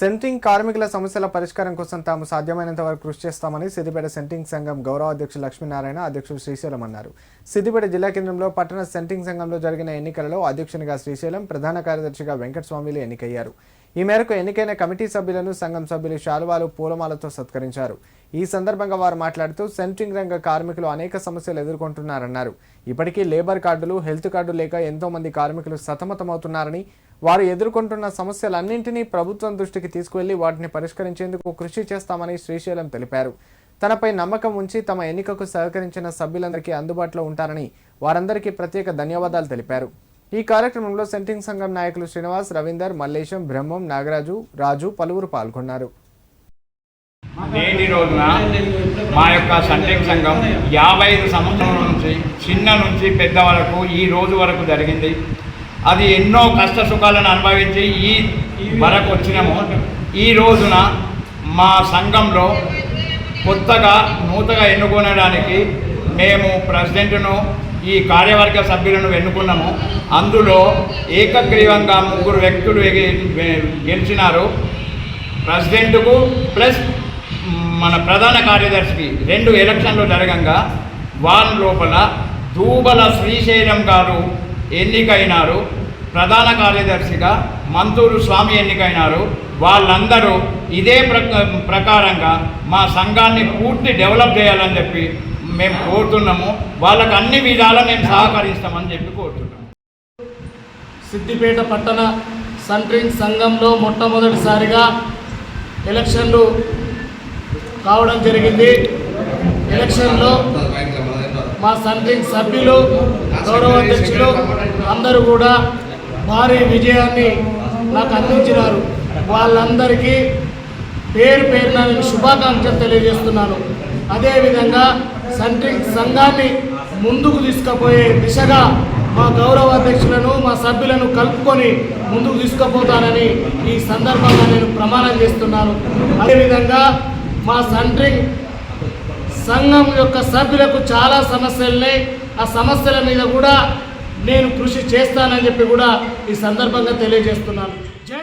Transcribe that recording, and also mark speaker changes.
Speaker 1: Centring కార్మికుల సమస్యల పరిష్కారం కోసం తాము సాధ్యమైనంత వరకు కృషి చేస్తామని సిద్దిపేట సెంట్రింగ్ సంఘం గౌరవ అధ్యక్షులు లక్ష్మీనారాయణ అధ్యక్షుడు శ్రీశైలం అన్నారు. సిద్దిపేట జిల్లా కేంద్రంలో పట్టణ సెంట్రింగ్ సంఘంలో జరిగిన ఎన్నికలలో అధ్యక్షునిగా శ్రీశైలం ప్రధాన కార్యదర్శిగా వెంకటస్వామిలు ఎన్నికయ్యారు. ఈ మేరకు ఎన్నికైన కమిటీ సభ్యులను సంఘం సభ్యులు శాలువాలు పూలమాలతో సత్కరించారు. ఈ సందర్భంగా వారు మాట్లాడుతూ సెంట్రింగ్ రంగ కార్మికులు అనేక సమస్యలు ఎదుర్కొంటున్నారన్నారు. ఇప్పటికీ లేబర్ కార్డులు హెల్త్ కార్డు లేక ఎంతో మంది కార్మికులు సతమతమవుతున్నారని వారు ఎదుర్కొంటున్న సమస్యలన్నింటినీ ప్రభుత్వం దృష్టికి తీసుకువెళ్ళి వాటిని పరిష్కరించేందుకు కృషి చేస్తామని శ్రీశైలం తెలిపారు. తనపై నమ్మకం ఉంచి తమ ఎన్నికకు సహకరించిన సభ్యులందరికీ అందుబాటులో ఉంటారని వారందరికీ ప్రత్యేక ధన్యవాదాలు తెలిపారు. ఈ కార్యక్రమంలో సెంట్రింగ్ సంఘం నాయకులు శ్రీనివాస్ రవీందర్ మల్లేశం బ్రహ్మం నాగరాజు రాజు పలువురు పాల్గొన్నారు.
Speaker 2: నేటి రోజున మా యొక్క సంటింగ్ సంఘం యాభై ఐదు సంవత్సరాల నుంచి చిన్న నుంచి పెద్ద వరకు ఈ రోజు వరకు జరిగింది. అది ఎన్నో కష్ట సుఖాలను అనుభవించి ఈ వరకు వచ్చినాము. ఈ రోజున మా సంఘంలో కొత్తగా నూతగా ఎన్నుకోనడానికి మేము ప్రెసిడెంట్ను ఈ కార్యవర్గ సభ్యులను ఎన్నుకున్నాము. అందులో ఏకగ్రీవంగా ముగ్గురు వ్యక్తులు గెలిచినారు. ప్రెసిడెంట్కు ప్లస్ మన ప్రధాన కార్యదర్శికి రెండు ఎలక్షన్లు జరగంగా వారం లోపల దూబల శ్రీశైలం గారు ఎన్నికైనారు. ప్రధాన కార్యదర్శిగా మంతూరు స్వామి ఎన్నికైనారు. వాళ్ళందరూ ఇదే ప్రకారంగా మా సంఘాన్ని పూర్తి డెవలప్ చేయాలని చెప్పి మేము కోరుతున్నాము. వాళ్ళకు అన్ని విధాలా మేము సహకరిస్తామని చెప్పి కోరుతున్నాము.
Speaker 3: సిద్దిపేట పట్టణ సంట్రింగ్ సంఘంలో మొట్టమొదటిసారిగా ఎలక్షన్లు కావడం జరిగింది. ఎలక్షన్లో మా సంట్రింగ్ సభ్యులు గౌరవ అధ్యక్షులు అందరూ కూడా భారీ విజయాన్ని నాకు అందించినారు. వాళ్ళందరికీ పేరు పేరున నేను శుభాకాంక్షలు తెలియజేస్తున్నాను. అదేవిధంగా సెంట్రింగ్ సంఘాన్ని ముందుకు తీసుకుపోయే దిశగా మా గౌరవ అధ్యక్షులను మా సభ్యులను కలుపుకొని ముందుకు తీసుకుపోతానని ఈ సందర్భంగా నేను ప్రమాణం చేస్తున్నాను. అదేవిధంగా మా సంట్రింగ్ సంఘం యొక్క సభ్యులకు చాలా సమస్యలున్నాయి. ఆ సమస్యల మీద కూడా నేను కృషి చేస్తానని చెప్పి కూడా ఈ సందర్భంగా తెలియజేస్తున్నాను. జై